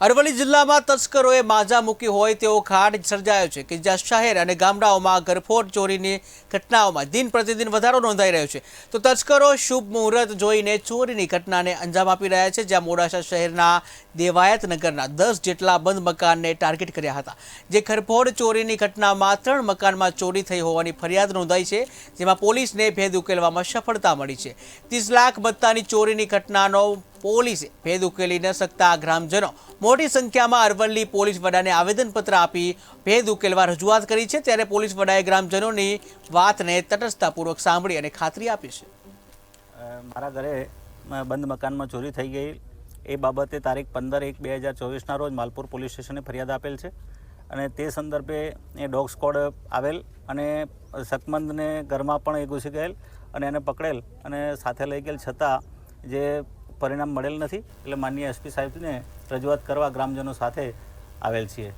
અરવલ્લી જિલ્લામાં તસ્કરોએ માજા મૂકી હોય તેવો ખાડ સર્જાયો છે. કે જ્યાં શહેર અને ગામડાઓમાં ગરફોડ ચોરીની ઘટનાઓમાં દિન પ્રતિદિન વધારો નોંધાઈ રહ્યો છે. તો તસ્કરો શુભ મુહૂર્ત જોઈને ચોરીની ઘટનાને અંજામ આપી રહ્યા છે, જ્યાં મોડાસા શહેરના દેવાયત નગરના દસ જેટલા બંધ મકાનને ટાર્ગેટ કર્યા હતા. જે ગરફોડ ચોરીની ઘટનામાં ત્રણ મકાનમાં ચોરી થઈ હોવાની ફરિયાદ નોંધાઈ છે, જેમાં પોલીસને ભેદ ઉકેલવામાં સફળતા મળી છે. ત્રીસ લાખ બત્તાની ચોરીની ઘટનાનો પોલીસે ભેદ ઉકેલી ન શકતા ગ્રામજનો. મોટી સંખ્યામાં અરવલ્લી પોલીસ વડાને આવેદનપત્ર આપી ભેદ ઉકેલવા રજૂઆત કરી છે. ત્યારે પોલીસ વડાએ ગ્રામજનોની વાતને તટસ્થતાપૂર્વક સાંભળી અને ખાતરી આપી છે. મારા ઘરે બંધ મકાનમાં ચોરી થઈ ગઈ. એ બાબતે તારીખ પંદર એક બે હજાર ચોવીસના રોજ માલપુર પોલીસ સ્ટેશને ફરિયાદ આપેલ છે. અને તે સંદર્ભે એ ડોગ સ્કોડ આવેલ અને શકમંદને ઘરમાં પણ એ ઘૂસી ગયેલ અને એને પકડેલ અને સાથે લઈ ગયેલ. છતાં જે પરિણામ મળેલ નથી. એટલે માનનીય એસપી સાહેબને રજૂઆત કરવા ગ્રામજનો સાથે આવેલ છીએ.